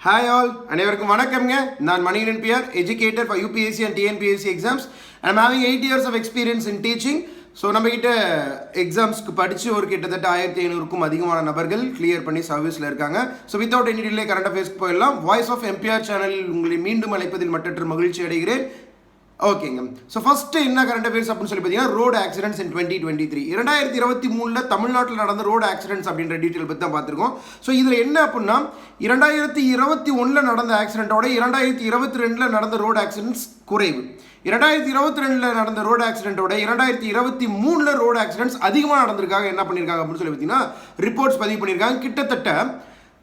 Hi all அனைவருக்கும் வணக்கம்ங்க. நான் Manikaran PR educator for UPSC and TNPSC exams I'm having eight years of experience in teaching so நம்மக்கிட்ட எக்ஸாம்ஸ்க்கு படித்து ஒரு கிட்டத்தட்ட ஆயிரத்தி ஐநூறுக்கும் அதிகமான நபர்கள் கிளியர் பண்ணி சர்வீஸில் இருக்காங்க. So without any delay current அஃபேர்ஸ்க்கு போயிடலாம். வாய்ஸ் ஆஃப் எம்பிஆர் சேனலில் உங்களை மீண்டும் அழைப்பதில் மற்றற்ற மகிழ்ச்சி அடைகிறேன். ஓகேங்க. ஸோ ஃபஸ்ட்டு என்ன கரண்ட் அஃபேர்ஸ் அப்படின்னு சொல்லி பார்த்தீங்கன்னா road accidents in twenty twenty three இரண்டாயிரத்தி இருபத்தி மூணில் தமிழ்நாட்டில் நடந்த ரோடு ஆக்சிடென்ட்ஸ் அப்படின்ற டீட்டெயில் பற்றி தான் பார்த்துருக்கோம். ஸோ இதில் என்ன அப்படின்னா இரண்டாயிரத்தி இருபத்தி ஒன்றில் நடந்த ஆக்சிடென்ட்டோட இரண்டாயிரத்தி இருபத்தி ரெண்டில் நடந்த ரோடு ஆக்சிடென்ட்ஸ் குறைவு. இரண்டாயிரத்தி இருபத்தி ரெண்டில் நடந்த ரோடு ஆக்சிடென்ட்டோட இரண்டாயிரத்தி இருபத்தி மூணில் ரோடு ஆக்சிடென்ட்ஸ் அதிகமாக நடந்திருக்காங்க. என்ன பண்ணியிருக்காங்க அப்படின்னு சொல்லி பார்த்தீங்கன்னா ரிப்போர்ட்ஸ் பதிவு பண்ணியிருக்காங்க கிட்டத்தட்ட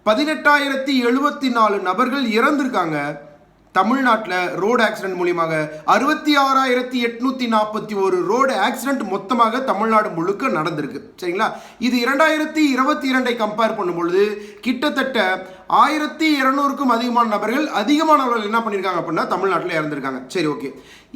பதினெட்டாயிரத்தி எழுபத்தி நாலு நபர்கள் இறந்திருக்காங்க. தமிழ்நாட்டில் ரோடு ஆக்சிடென்ட் மூலியமாக அறுபத்தி ஆறாயிரத்தி எட்நூத்தி நாற்பத்தி ஒரு ரோடு ஆக்சிடென்ட் மொத்தமாக தமிழ்நாடு முழுக்க நடந்திருக்கு. சரிங்களா? இது இரண்டாயிரத்தி இருபத்தி இரண்டை கம்பேர் பண்ணும்பொழுது கிட்டத்தட்ட ஆயிரத்தி இருநூறுக்கும் அதிகமான நபர்கள் அதிகமானவர்கள் என்ன பண்ணியிருக்காங்க அப்படின்னா தமிழ்நாட்டில் இறந்துருக்காங்க. சரி ஓகே.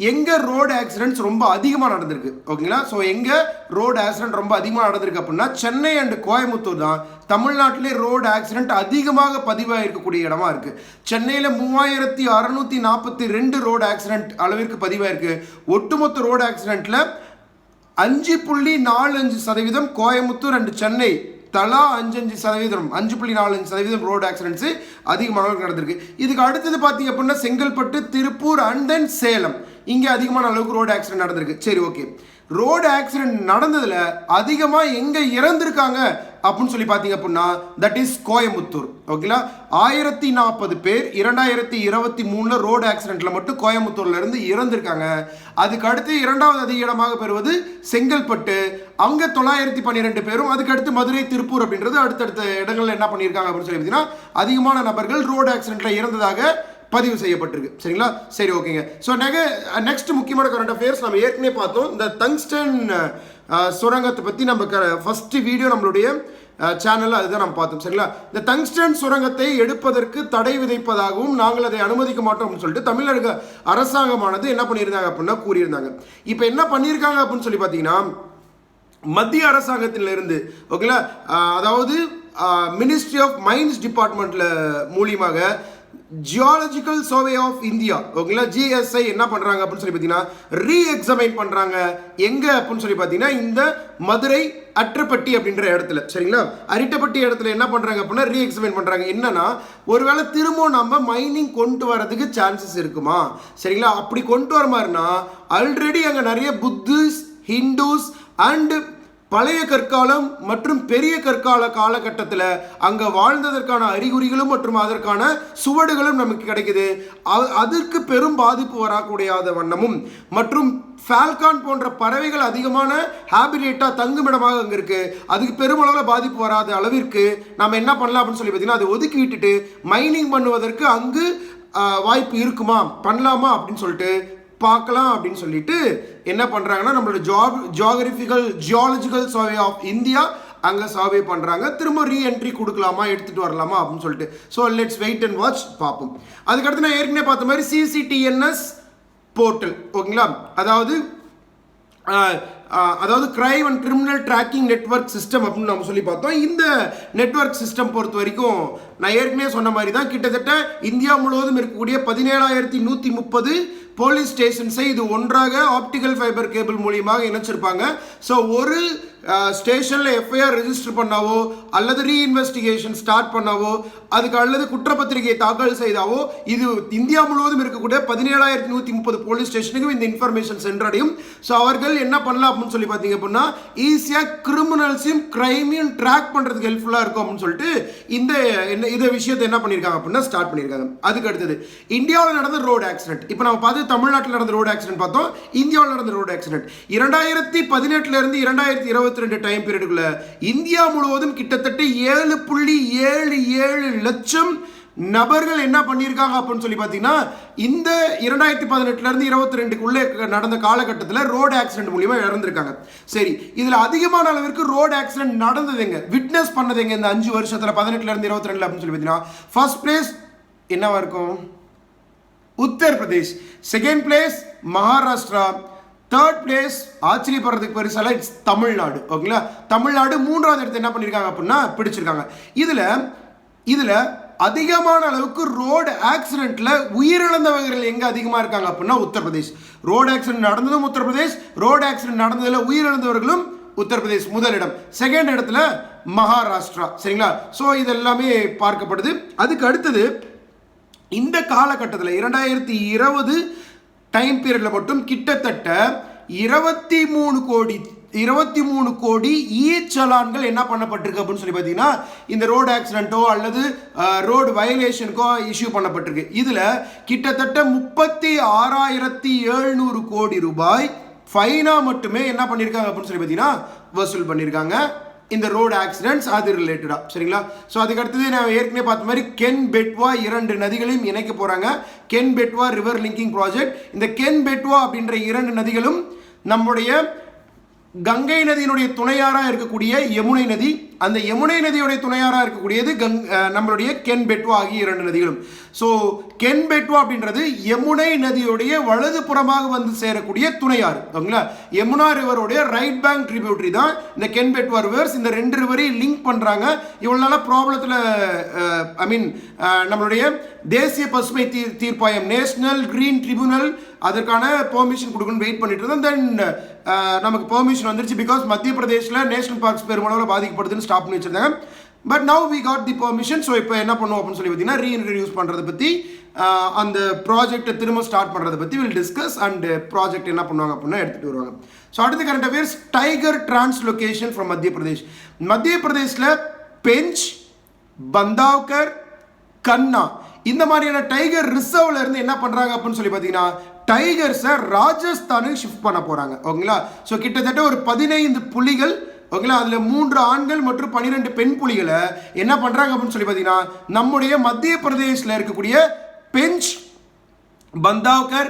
எங்கே ரோடு ஆக்சிடென்ட்ஸ் ரொம்ப அதிகமாக நடந்திருக்கு ஓகேங்களா? ஸோ எங்கே ரோடு ஆக்சிடென்ட் ரொம்ப அதிகமாக நடந்திருக்கு அப்படின்னா சென்னை அண்ட் கோயம்புத்தூர் தான் தமிழ்நாட்டிலே ரோடு ஆக்சிடென்ட் அதிகமாக பதிவாக இருக்கக்கூடிய இடமா இருக்குது சென்னையில் மூவாயிரத்தி அறநூற்றி நாற்பத்தி ரெண்டு ரோடு ஆக்சிடென்ட் அளவிற்கு பதிவாயிருக்கு. ஒட்டுமொத்த ரோடு ஆக்சிடென்ட்டில் அஞ்சு புள்ளி நாலு அஞ்சு சதவீதம் கோயம்புத்தூர் அண்ட் சென்னை தலா அஞ்சு அஞ்சு சதவீதம் அஞ்சு புள்ளி நாலு அஞ்சு சதவீதம் ரோடு ஆக்சிடென்ட்ஸு அதிகமான நடந்திருக்கு இதுக்கு அடுத்தது பார்த்தீங்க அப்படின்னா செங்கல்பட்டு திருப்பூர் அண்ட் தென் சேலம். இங்கே அதிகமான அளவுக்கு ரோடு ஆக்சிடென்ட் நடந்திருக்கு. சரி ஓகே ரோடு ஆக்சிடென்ட் நடந்ததில் அதிகமாக எங்கே இறந்துருக்காங்க அப்படின்னு சொல்லி பார்த்தீங்க அப்படின்னா தட் இஸ் கோயம்புத்தூர். ஓகேங்களா ஆயிரத்தி நாற்பது பேர் இரண்டாயிரத்தி இருபத்தி மூணில் ரோடு ஆக்சிடென்ட்டில் மட்டும் கோயம்புத்தூர்லேருந்து இறந்துருக்காங்க. அதுக்கடுத்து அதுக்கு அடுத்து இரண்டாவது அதிக இடமாக பெறுவது செங்கல்பட்டு. அங்கே தொள்ளாயிரத்தி பன்னிரெண்டு பேரும் அதுக்கடுத்து மதுரை திருப்பூர் அப்படின்றது அடுத்தடுத்த இடங்கள்ல என்ன பண்ணியிருக்காங்க அப்படின்னு சொல்லி பார்த்தீங்கன்னா அதிகமான நபர்கள் ரோடு ஆக்சிடெண்ட்டில் இறந்ததாக பதிவு செய்யப்பட்டிருக்கு. சரிங்களா? சரி ஓகேங்க. ஸோ நெக நெக்ஸ்ட் முக்கியமான கரண்ட் அஃபேர்ஸ் நம்ம ஏற்கனவே பார்த்தோம். இந்த தங்ஸ்டன் சுரங்கத்தை பற்றி நம்ம க ஃபஸ்ட்டு வீடியோ நம்மளுடைய சேனலில் அதுதான் நம்ம பார்த்தோம். சரிங்களா? இந்த தங்ஸ்டன் சுரங்கத்தை எடுப்பதற்கு தடை விதைப்பதாகவும் நாங்கள் அதை அனுமதிக்க மாட்டோம் அப்படின்னு சொல்லிட்டு தமிழக அரசாங்கமானது என்ன பண்ணியிருந்தாங்க அப்படின்னா கூறியிருந்தாங்க. இப்போ என்ன பண்ணியிருக்காங்க அப்படின்னு சொல்லி பார்த்தீங்கன்னா மத்திய அரசாங்கத்திலிருந்து ஓகேங்களா? அதாவது மினிஸ்ட்ரி ஆஃப் மைன்ஸ் டிபார்ட்மெண்ட்டில் மூலியமாக ஜியாலஜிக்கல் சர்வே ஆஃப் இந்தியா ஓகேங்களா? ஜிஎஸ்ஐ என்ன பண்ணுறாங்க அப்படின்னு சொல்லி பார்த்தீங்கன்னா ரீ எக்ஸாமைன் பண்ணுறாங்க எங்கே அப்படின்னு சொல்லி பார்த்தீங்கன்னா இந்த மதுரை அற்றப்பட்டி அப்படின்ற இடத்துல. சரிங்களா? அரிட்டப்பட்டி இடத்துல என்ன பண்ணுறாங்க அப்படின்னா ரீ எக்ஸமைன் பண்ணுறாங்க என்னன்னா ஒருவேளை திரும்பவும் நம்ம மைனிங் கொண்டு வரதுக்கு சான்சஸ் இருக்குமா? சரிங்களா? அப்படி கொண்டு வர மாதிரினா ஆல்ரெடி அங்கே நிறைய புத்திஸ் ஹிந்துஸ் அண்ட் பழைய கற்காலம் மற்றும் பெரிய கற்கால காலகட்டத்தில் அங்கே வாழ்ந்ததற்கான அறிகுறிகளும் மற்றும் அதற்கான சுவடுகளும் நமக்கு கிடைக்குது. அதற்கு பெரும் பாதிப்பு வரக்கூடியாத வண்ணமும் மற்றும் ஃபால்கான் போன்ற பறவைகள் அதிகமான ஹேபிடேட்டாக தங்குமிடமாக அங்கே இருக்குது அதுக்கு பெருமளவில் பாதிப்பு வராத அளவிற்கு நம்ம என்ன பண்ணலாம் அப்படின்னு சொல்லி பார்த்தீங்கன்னா அதை ஒதுக்கி விட்டுட்டு மைனிங் பண்ணுவதற்கு அங்கு வாய்ப்பு இருக்குமா? பண்ணலாமா? அப்படின்னு சொல்லிட்டு பார்க்கலாம் அப்படின்னு சொல்லிட்டு என்ன பண்ணுறாங்கன்னா நம்மளோட job geographical geological survey of India அங்கே சர்வே பண்ணுறாங்க திரும்ப ரீஎன்ட்ரி கொடுக்கலாமா எடுத்துகிட்டு வரலாமா அப்படின்னு சொல்லிட்டு. So let's wait and watch பார்ப்போம். அதுக்கடுத்து நான் ஏற்கனவே பார்த்த மாதிரி சிசிடிஎன்எஸ் போர்ட்டல் ஓகேங்களா? அதாவது அதாவது crime and criminal tracking network system அப்படின்னு நம்ம சொல்லி பார்த்தோம். இந்த நெட்வொர்க் சிஸ்டம் பொறுத்த வரைக்கும் நான் ஏற்கனவே சொன்ன மாதிரி தான் கிட்டத்தட்ட இந்தியா முழுவதும் இருக்கக்கூடிய பதினேழாயிரத்தி நூற்றி முப்பது போலீஸ் ஸ்டேஷன்ஸை இது ஒன்றாக ஆப்டிக்கல் ஃபைபர் கேபிள் மூலியமாக இணைச்சிருப்பாங்க. ஸோ ஒரு ஸ்டேஷனில் எஃப்ஐஆர் ரெஜிஸ்டர் பண்ணாவோ அல்லது ரீஇன்வெஸ்டிகேஷன் ஸ்டார்ட் பண்ணாவோ அதுக்கு அல்லது குற்றப்பத்திரிகையை தாக்கல் செய்தாவோ இது இந்தியா முழுவதும் இருக்கக்கூடிய பதினேழாயிரத்தி நூற்றி முப்பது போலீஸ் ஸ்டேஷனுக்கும் இந்த இன்ஃபர்மேஷன் சென்றடையும். ஸோ அவர்கள் என்ன பண்ணலாம் அப்படின்னு சொல்லி பார்த்தீங்க அப்படின்னா ஈஸியாக கிரிமினல்ஸையும் க்ரைமையும் ட்ராக் பண்ணுறதுக்கு ஹெல்ப்ஃபுல்லாக இருக்கும் அப்படின்னு சொல்லிட்டு இந்த என்ன இந்த விஷயத்தை என்ன பண்ணியிருக்காங்க அப்படின்னா ஸ்டார்ட் பண்ணியிருக்காங்க அதுக்கு அடுத்தது இந்தியாவில் நடந்த ரோடு ஆக்சிடென்ட் இப்போ நம்ம பார்த்து தமிழ்நாட்டில் நடந்த ரோடு ஆக்சிடென்ட் பார்த்தோம். இந்தியாவில் நடந்த ரோடு ஆக்சிடென்ட் இரண்டாயிரத்தி பதினெட்டுலேருந்து இரண்டாயிரத்தி இருபத்தி ரெண்டு டைம் பீரியடுக்குள்ள இந்தியா முழுவதும் கிட்டத்தட்ட ஏழு புள்ளி ஏழு ஏழு லட்சம் நபர்கள் என்ன பண்ணியிருக்காங்க அப்படின்னு சொல்லி பார்த்தீங்கன்னா இந்த இரண்டாயிரத்தி பதினெட்டுலேருந்து இருபத்தி ரெண்டுக்குள்ளே நடந்த காலகட்டத்தில் ரோடு ஆக்சிடென்ட் மூலியமா இறந்துருக்காங்க. சரி இதில் அதிகமான அளவிற்கு ரோடு ஆக்சிடென்ட் நடந்ததுங்க விட்னஸ் பண்ணதுங்க இந்த அஞ்சு வருஷத்தில்? பதினெட்டுலேருந்து இருபத்தி ரெண்டு அப்படின்னு சொல்லி பார்த்தீங்கன்னா ஃபர்ஸ்ட் பிளேஸ் என்னவா இருக்கும்? Uttar Pradesh second place Maharashtra. Third place ஆச்சரியப்படுறதுக்கு பெருசால இட்ஸ் தமிழ்நாடு. ஓகேங்களா தமிழ்நாடு மூன்றாவது இடத்து என்ன பண்ணியிருக்காங்க அப்படின்னா பிடிச்சிருக்காங்க. இதில் இதில் அதிகமான அளவுக்கு ரோடு ஆக்சிடெண்ட்டில் உயிரிழந்தவர்கள் எங்கே அதிகமாக இருக்காங்க அப்படின்னா உத்தரப்பிரதேஷ். ரோடு ஆக்சிடென்ட் நடந்ததும் உத்தரப்பிரதேஷ் ரோடு ஆக்சிடென்ட் நடந்ததில் உயிரிழந்தவர்களும் உத்தரப்பிரதேஷ் முதலிடம். செகண்ட் இடத்துல மகாராஷ்டிரா சரிங்களா? ஸோ இது எல்லாமே பார்க்கப்படுது. அதுக்கு அடுத்தது இந்த காலகட்டத்தில் இரண்டாயிரத்தி இருபது டைம் பீரியடில் மட்டும் கிட்டத்தட்ட இருபத்தி மூணு கோடி இருபத்தி மூணு கோடி ஈச்சலான்கள் என்ன பண்ணப்பட்டிருக்கு அப்படின்னு சொல்லி பார்த்தீங்கன்னா இந்த ரோடு ஆக்சிடென்ட்டோ அல்லது ரோடு வயலேஷனுக்கோ இஷ்யூ பண்ணப்பட்டிருக்கு. இதில் கிட்டத்தட்ட முப்பத்தி ஆறாயிரத்தி எழுநூறு கோடி ரூபாய் ஃபைனாக மட்டுமே என்ன பண்ணியிருக்காங்க அப்படின்னு சொல்லி பார்த்தீங்கன்னா வசூல் பண்ணியிருக்காங்க இந்த ரோடு ஆக்சிடென்ட்ஸ் அது ரிலேட்டடாக சரிங்களா? ஸோ அதுக்கு அடுத்தது நான் ஏற்கனவே பார்த்த மாதிரி கென் பெட்வா இரண்டு நதிகளையும் இணைக்க போகிறாங்க Ken Betwa river linking project இந்த கென் பெட்வா அப்படின்ற இரண்டு நதிகளும் நம்முடைய கங்கை நதியினுடைய துணையாராக இருக்கக்கூடிய யமுனை நதி அந்த யமுனை நதியுடைய துணையாராக இருக்கக்கூடியது கங் நம்மளுடைய கென் பெட்வா ஆகிய இரண்டு நதிகளும். ஸோ கென் பெட்வா அப்படின்றது யமுனை நதியுடைய வலது புறமாக வந்து சேரக்கூடிய துணையாறு. ஓகேங்களா? யமுனா ரிவருடைய ரைட் பேங்க் ட்ரிபியூட்ரி தான் இந்த கென் பெட்வா ரிவர்ஸ் இந்த ரெண்டு ரிவரையும் லிங்க் பண்ணுறாங்க இவ்வளோ நாளாக ப்ராப்ளத்தில் ஐ மீன் நம்மளுடைய தேசிய பசுமை தீர் தீர்ப்பாயம் நேஷனல் கிரீன் ட்ரிபியூனல் அதற்கான பெர்மிஷன் கொடுக்கணும்னு வெயிட் பண்ணிட்டு இருந்தோம். தென் நமக்கு பெர்மிஷன் வந்துருச்சு. பிகாஸ் மத்திய பிரதேசில் நேஷனல் பார்க்ஸ் பெருமளவில் பாதிக்கப்படுதுன்னு ஸ்டாப் பண்ணி வச்சுருந்தாங்க. But now we got the permission so இப்போ என்ன பண்ணுவோம் அப்படின்னு சொல்லி பார்த்தீங்கன்னா ரீஇன்ட்ரடியூஸ் பண்ணுறதை பற்றி அந்த ப்ராஜெக்ட்டை திரும்ப ஸ்டார்ட் பண்ணுறதை பற்றி வில் டிஸ்கஸ் அண்ட் ப்ராஜெக்ட் என்ன பண்ணுவாங்க அப்படின்னா எடுத்துகிட்டு வருவாங்க. ஸோ அடுத்த current affairs tiger translocation from Madhya Pradesh Madhya பிரதேஷில் bench Bandhavgarh கண்ணா இந்த மாதிரியான டைகர் ரிசர்வ்ல இருந்து என்ன பண்றாங்க அப்படின்னு சொல்லி பார்த்தீங்கன்னா டைகர்ஸை ராஜஸ்தானுக்கு ஷிஃப்ட் பண்ண போறாங்க. ஓகேங்களா? ஸோ கிட்டத்தட்ட ஒரு பதினைந்து புலிகள் ஓகேங்களா? அதில் மூன்று ஆண்கள் மற்றும் பன்னிரெண்டு பெண் புலிகளை என்ன பண்ணுறாங்க அப்படின்னு சொல்லி பார்த்தீங்கன்னா நம்முடைய மத்திய பிரதேசில் இருக்கக்கூடிய பெஞ்ச் பந்தாவ்கர்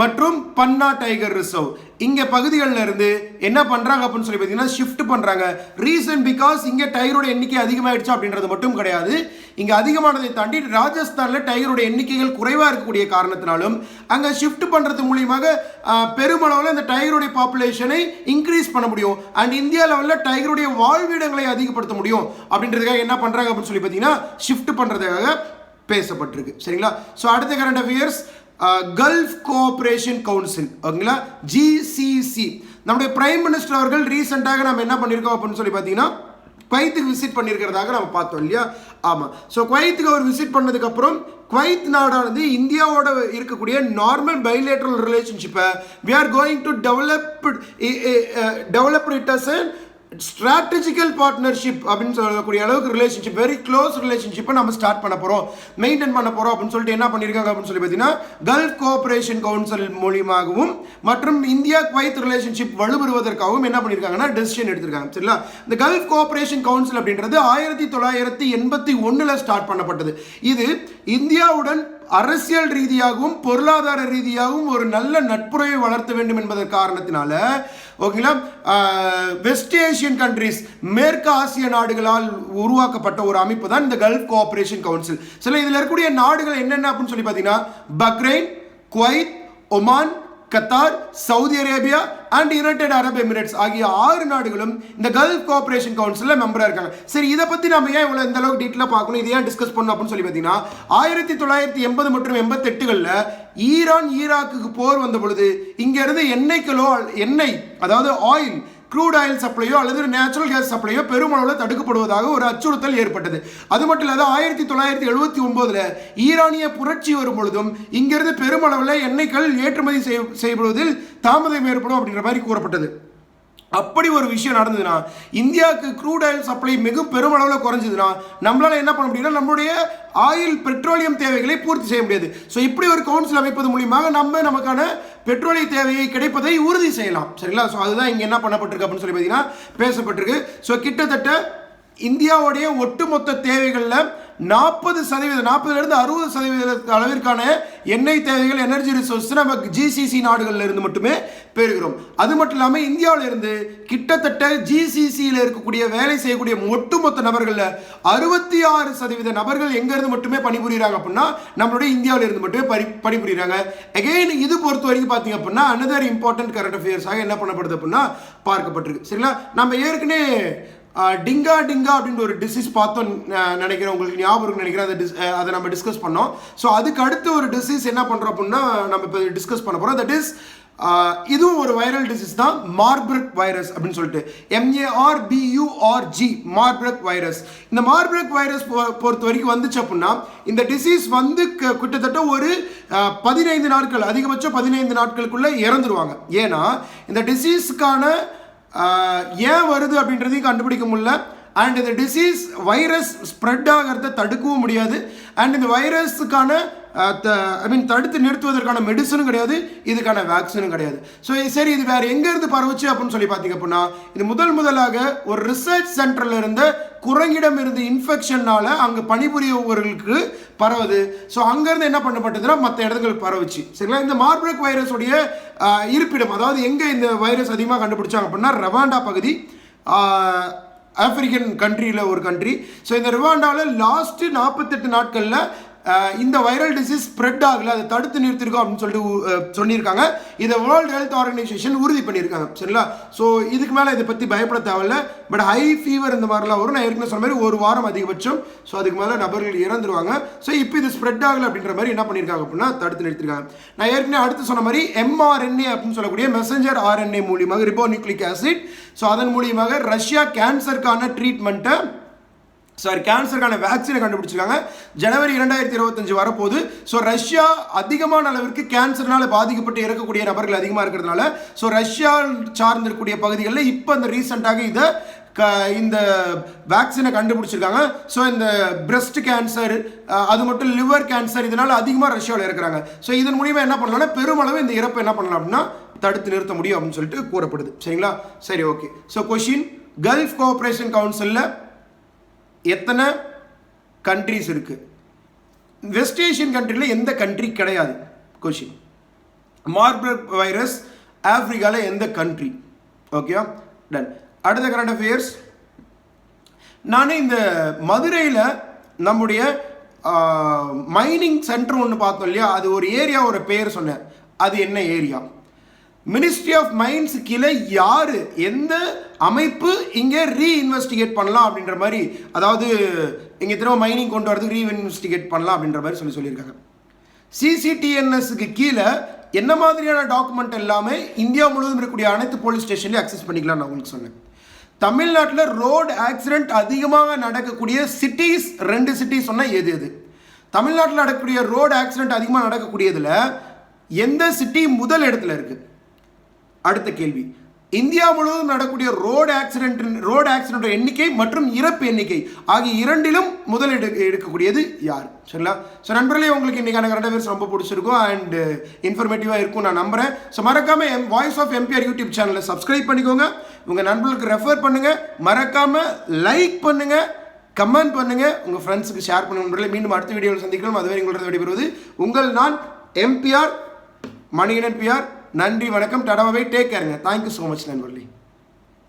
மற்றும் பன்னா டைகர் ரிசர்வ் இங்க பகுதிகளில் இருந்து என்ன பண்றாங்க அப்படின்னு சொல்லி பார்த்தீங்கன்னா ஷிஃப்ட் பண்றாங்க. ரீசன் பிகாஸ் இங்க டைகரோட எண்ணிக்கை அதிகமாயிடுச்சு அப்படின்றது மட்டும் கிடையாது. இங்க அதிகமானதை தாண்டி ராஜஸ்தான்ல டைகரோட எண்ணிக்கைகள் குறைவா இருக்கக்கூடிய காரணத்தினாலும் அங்க ஷிஃப்ட் பண்றது மூலியமாக பெருமளவில் இந்த டைகருடைய பாப்புலேஷனை இன்க்ரீஸ் பண்ண முடியும். அண்ட் இந்தியா லெவலில் டைகருடைய வாழ்விடங்களை அதிகப்படுத்த முடியும். அப்படின்றதுக்காக என்ன பண்றாங்க அப்படின்னு சொல்லி பார்த்தீங்கன்னா ஷிஃப்ட் பண்றதுக்காக பேசப்பட்டிருக்கு. சரிங்களா? ஸோ அடுத்த current affairs Gulf Cooperation Council ஓகேங்களா? ஜிசிசி நம்முடைய பிரைம் மினிஸ்டர் அவர்கள் ரீசெண்டாக நம்ம என்ன பண்ணியிருக்கோம் அப்படின்னு சொல்லி பார்த்தீங்கன்னா குவைத்துக்கு விசிட் பண்ணியிருக்கிறதாக நம்ம பார்த்தோம் இல்லையா? ஆமாம் ஸோ குவைத்துக்கு அவர் விசிட் பண்ணதுக்கப்புறம் குவைத் நாடானது இந்தியாவோட இருக்கக்கூடிய நார்மல் பைலேட்ரல் ரிலேஷன்ஷிப்பை we are going to develop develop it as strategical partnership அப்படின்னு சொல்லக்கூடிய அளவுக்கு ரிலேஷன்ஷிப் வெரி க்ளோஸ் ரிலேஷன்ஷிப்பை நம்ம ஸ்டார்ட் பண்ண போகிறோம் மெயின்டைன் பண்ண போகிறோம் அப்படின்னு சொல்லிட்டு என்ன பண்ணியிருக்காங்க அப்படின்னு சொல்லி பார்த்தீங்கன்னா கல்ஃப் கோஆபரேஷன் கவுன்சில் மூலியமாகவும் மற்றும் இந்தியா குவைத் ரிலேஷன்ஷிப் வலுவருவதற்காகவும் என்ன பண்ணியிருக்காங்கன்னா டெசிஷன் எடுத்திருக்காங்க. சரிங்களா? இந்த கல்ஃப் கோஆபரேஷன் கவுன்சில் அப்படின்றது ஆயிரத்தி தொள்ளாயிரத்தி எண்பத்தி ஒன்றில் ஸ்டார்ட் பண்ணப்பட்டது. இது இந்தியாவுடன் அரசியல் ரீதியாகவும் பொருளாதார ரீதியாகவும் ஒரு நல்ல நட்புறவை வளர்த்த வேண்டும் என்பதன் காரணத்தினால ஓகேங்களா? வெஸ்ட் ஏசியன் கண்ட்ரிஸ் மேற்கு ஆசிய நாடுகளால் உருவாக்கப்பட்ட ஒரு அமைப்பு தான் இந்த கல்ஃப் கோஆபரேஷன் கவுன்சில் சில இதில் இருக்கக்கூடிய நாடுகள் என்னென்ன அப்படின்னு சொல்லி பார்த்தீங்கன்னா Bahrain Kuwait Oman Qatar Saudi Arabia and United Arab Emirates ஆகிய ஆறு நாடுகளும் இந்த கல்ஃப் கோஆபரேஷன் கவுன்சிலில் மெம்பராக இருக்காங்க. சரி இதை பற்றி நம்ம ஏன் இவ்வளோ இந்த அளவுக்கு டீட்டெயிலாக பார்க்கணும்? இதை ஏன் டிஸ்கஸ் பண்ணணும் அப்படின்னு சொல்லி பார்த்தீங்கன்னா ஆயிரத்தி தொள்ளாயிரத்தி எண்பது மற்றும் எண்பத்தெட்டுகளில் ஈரான் ஈராக்குக்கு போர் வந்த பொழுது இங்கேருந்து எண்ணெய்களோ எண்ணெய் அதாவது ஆயில் க்ரூட் ஆயில் சப்ளையோ அல்லது நேச்சுரல் கேஸ் சப்ளையோ பெருமளவில் தடுக்கப்படுவதாக ஒரு அச்சுறுத்தல் ஏற்பட்டது. அது மட்டும் இல்லாத ஆயிரத்தி தொள்ளாயிரத்தி எழுபத்தி ஒன்பதுல ஈரானிய புரட்சி வரும் பொழுதும் இங்கிருந்து பெருமளவில் எண்ணெய்கள் ஏற்றுமதி செய்யப்படுவதில் தாமதம் ஏற்படும் அப்படின்ற மாதிரி கூறப்பட்டது. அப்படி ஒரு விஷயம் நடந்ததுன்னா இந்தியாவுக்கு க்ரூட் ஆயில் சப்ளை மிக பெருமளவில் குறைஞ்சதுன்னா நம்மளால் என்ன பண்ண முடியும்னா நம்மளுடைய ஆயில் பெட்ரோலியம் தேவைகளை பூர்த்தி செய்ய முடியாது. ஸோ இப்படி ஒரு கவுன்சில் அமைப்பது மூலியமாக நம்ம நமக்கான பெட்ரோலிய தேவையை கிடைப்பதை உறுதி செய்யலாம். சரிங்களா? ஸோ அதுதான் இங்கே என்ன பண்ணப்பட்டிருக்கு அப்படின்னு சொல்லி பார்த்தீங்கன்னா பேசப்பட்டிருக்கு. ஸோ கிட்டத்தட்ட இந்தியாவுடைய ஒட்டுமொத்த தேவைகளில் நாற்பது சதவீதம் நாற்பதுலேருந்து அறுபது சதவீத அளவிற்கான எண்ணெய் தேவைகள் எனர்ஜி ரிசோர்ஸ் நம்ம ஜிசிசி நாடுகளில் இருந்து மட்டுமே பெறுகிறோம். அது மட்டும் இல்லாமல் இந்தியாவில் இருந்து கிட்டத்தட்ட ஜிசிசியில் இருக்கக்கூடிய வேலை செய்யக்கூடிய ஒட்டுமொத்த நபர்களில் அறுபத்தி ஆறு சதவீத நபர்கள் எங்கேருந்து மட்டுமே பணிபுரிகிறாங்க அப்படின்னா நம்மளுடைய இந்தியாவிலிருந்து மட்டுமே பணி பணிபுரிகிறாங்க. அகைன் இது பொறுத்த வரைக்கும் பார்த்தீங்க அப்படின்னா அனதர் இம்பார்ட்டன்ட் கரண்ட் அஃபேர்ஸாக என்ன பண்ணப்படுது அப்படின்னா பார்க்கப்பட்டிருக்கு. சரிங்களா? நம்ம ஏற்கனவே டிங்கா டிங்கா அப்படின்ற ஒரு டிசீஸ் பார்த்தோம் நினைக்கிறேன். உங்களுக்கு ஞாபகம் நினைக்கிறேன். அதை டிஸ் அதை நம்ம டிஸ்கஸ் பண்ணோம். ஸோ அதுக்கு அடுத்து ஒரு டிசீஸ் என்ன பண்ணுறோம் அப்படின்னா நம்ம இப்போ டிஸ்கஸ் பண்ண போகிறோம் தட் இஸ் இதுவும் ஒரு வைரல் டிசீஸ் தான். மார்பிரக் வைரஸ் அப்படின்னு சொல்லிட்டு. எம்ஏஆர் பியூஆர்ஜி வைரஸ் இந்த மார்பிரக் வைரஸ் பொறுத்த வரைக்கும் வந்துச்சு அப்படின்னா இந்த டிசீஸ் வந்து க- கிட்டத்தட்ட ஒரு பதினைந்து நாட்கள் அதிகபட்சம் பதினைந்து நாட்களுக்குள்ளே இறந்துருவாங்க. ஏன்னா இந்த டிசீஸ்க்கான ஏன் வருது அப்படின்றதையும் கண்டுபிடிக்க முடியல. அண்ட் இந்த டிசீஸ் வைரஸ் ஸ்ப்ரெட் ஆகிறத தடுக்கவும் முடியாது. அண்ட் இந்த வைரஸுக்கான ஐ மீன் தடுத்து நிறுத்துவதற்கான மெடிசனும் கிடையாது. இதுக்கான வேக்சினும் கிடையாது. ஸோ சரி இது வேறு எங்கேருந்து பரவுச்சு அப்படின்னு சொல்லி பார்த்தீங்க அப்படின்னா இது முதல் முதலாக ஒரு ரிசர்ச் சென்டரில் இருந்த குரங்கிடம் இருந்த இன்ஃபெக்ஷன்னால அங்கே பணிபுரியவர்களுக்கு பரவுது. ஸோ அங்கேருந்து என்ன பண்ணப்பட்டதுன்னா மற்ற இடங்களுக்கு பரவுச்சு. சரிங்களா? இந்த மார்பரக் வைரஸுடைய இருப்பிடம் அதாவது எங்கே இந்த வைரஸ் அதிகமாக கண்டுபிடிச்சாங்க அப்படின்னா ரவாண்டா பகுதி ஆஹ், ஆப்பிரிக்கன் கண்ட்ரியில் ஒரு கண்ட்ரி ஸோ இந்த ரிவாண்டாவில் லாஸ்ட்டு நாற்பத்தெட்டு நாட்களில் இந்த வைரல் டிசீஸ் ஸ்ப்ரெட் ஆகல அதை தடுத்து நிறுத்திருக்கோம் அப்படின்னு சொல்லிட்டு சொல்லியிருக்காங்க. இதை வேர்ல்டு ஹெல்த் ஆர்கனைசேஷன் உறுதி பண்ணியிருக்காங்க. சரிங்களா? ஸோ இதுக்கு மேலே இதை பற்றி பயப்பட தேவையில்ல. பட் ஹை ஃபீவர் இந்த மாதிரிலாம் வரும். நான் ஏற்கனவே சொன்ன மாதிரி ஒரு வாரம் அதிகபட்சம். ஸோ அதுக்கு மேலே நபர்கள் இறந்துருவாங்க. ஸோ இப்போ இது ஸ்ப்ரெட் ஆகலை அப்படின்ற மாதிரி என்ன பண்ணியிருக்காங்க அப்படின்னா தடுத்து நிறுத்திருக்காங்க. நான் ஏற்கனவே அடுத்து சொன்ன மாதிரி எம்ஆர்என்ஏ அப்படின்னு சொல்லக்கூடிய மெசஞ்சர் ஆர்என்ஏ மூலியமாக ரிபோநியூக்ளிக் ஆசிட் ஸோ அதன் மூலியமாக ரஷ்யா கேன்சருக்கான ட்ரீட்மெண்ட்டை சாரி கேன்சருக்கான வேக்சினை கண்டுபிடிச்சிருக்காங்க. ஜனவரி இரண்டாயிரத்தி இருபத்தஞ்சு வரப்போகுது. ஸோ ரஷ்யா அதிகமான அளவிற்கு கேன்சர்னால் பாதிக்கப்பட்டு இறக்கக்கூடிய நபர்கள் அதிகமாக இருக்கிறதுனால ஸோ ரஷ்யா சார்ந்திருக்கக்கூடிய பகுதிகளில் இப்போ அந்த ரீசெண்டாக இதை க இந்த வேக்சினை கண்டுபிடிச்சிருக்காங்க. ஸோ இந்த பிரஸ்ட் கேன்சர் அது மட்டும் லிவர் கேன்சர் இதனால் அதிகமாக ரஷ்யாவில் இருக்கிறாங்க ஸோ இதன் மூலிமா என்ன பண்ணலாம்னா பெருமளவு இந்த இறப்பை என்ன பண்ணலாம் அப்படின்னா தடுத்து நிறுத்த முடியும் அப்படின்னு சொல்லிட்டு கூறப்படுது. சரிங்களா? சரி okay so question Gulf Cooperation கவுன்சிலில் எத்தனை கண்ட்ரிஸ் இருக்கு? வெஸ்ட் ஏஷியன் கண்ட்ரியில் எந்த கண்ட்ரி கிடையாது? கொஷின் மார்பர்க் வைரஸ் ஆப்ரிக்காவில் எந்த கண்ட்ரி ஓகேவா டன் அடுத்த கரண்ட் அஃபேர்ஸ் நான் இந்த மதுரையில் நம்முடைய மைனிங் சென்டர் ஒன்று பார்த்தோம் இல்லையா? அது ஒரு ஏரியா ஒரு பேர் சொன்னேன். அது என்ன ஏரியா மினிஸ்ட்ரி ஆஃப் மைன்ஸ் கீழே யார்? எந்த அமைப்பு இங்கே ரீஇன்வெஸ்டிகேட் பண்ணலாம் அப்படின்ற மாதிரி அதாவது இங்கே திரும்ப மைனிங் கொண்டு வரதுக்கு ரீஇன்வெஸ்டிகேட் பண்ணலாம் அப்படின்ற மாதிரி சொல்லி சொல்லியிருக்காங்க. சிசிடிஎன்எஸ்க்கு கீழே என்ன மாதிரியான டாக்குமெண்ட் எல்லாமே இந்தியா முழுவதும் இருக்கக்கூடிய அனைத்து போலீஸ் ஸ்டேஷன்லையும் அக்சஸ் பண்ணிக்கலாம் நான் உங்களுக்கு சொன்னேன். தமிழ்நாட்டில் ரோடு ஆக்சிடென்ட் அதிகமாக நடக்கக்கூடிய சிட்டிஸ் ரெண்டு சிட்டிஸ் சொன்னால் எது எது? தமிழ்நாட்டில் நடக்கக்கூடிய ரோடு ஆக்சிடென்ட் அதிகமாக நடக்கக்கூடியதில் எந்த சிட்டி முதல் இடத்துல இருக்குது அடுத்த கேள்வி. இந்தியா முழுவதும் நடக்கக்கூடிய ரோடு ஆக்சிடென்ட் ரோடு ஆக்சிடென்ட் எண்ணிக்கை மற்றும் இறப்பு எண்ணிக்கை ஆகிய இரண்டிலும் முதல் எடு எடுக்கக்கூடியது யார்? சரிங்களா? ஸோ நண்பர்களே உங்களுக்கு இன்றைக்கான கரண்ட் அஃபேர்ஸ் ரொம்ப பிடிச்சிருக்கும் அண்ட் இன்ஃபர்மேட்டிவாக இருக்கும் நான் நம்புறேன். ஸோ மறக்காமல் M voice of MPR YouTube சேனலை சப்ஸ்கிரைப் பண்ணிக்கோங்க. உங்கள் நண்பர்களுக்கு ரெஃபர் பண்ணுங்கள் மறக்காமல் லைக் பண்ணுங்கள் கமெண்ட் பண்ணுங்கள் உங்கள் ஃப்ரெண்ட்ஸுக்கு ஷேர் பண்ணுங்க. நண்பர்களே மீண்டும் அடுத்த வீடியோவில் சந்திக்கணும் அதுவரை உங்களோட விடைபெறுவது உங்கள் நான் எம்பிஆர் மணிகண்டன் பிஆர் நன்றி வணக்கம் டடவை டேக் கேருங்க தேங்க்யூ ஸோ மச் நண்பர்களே.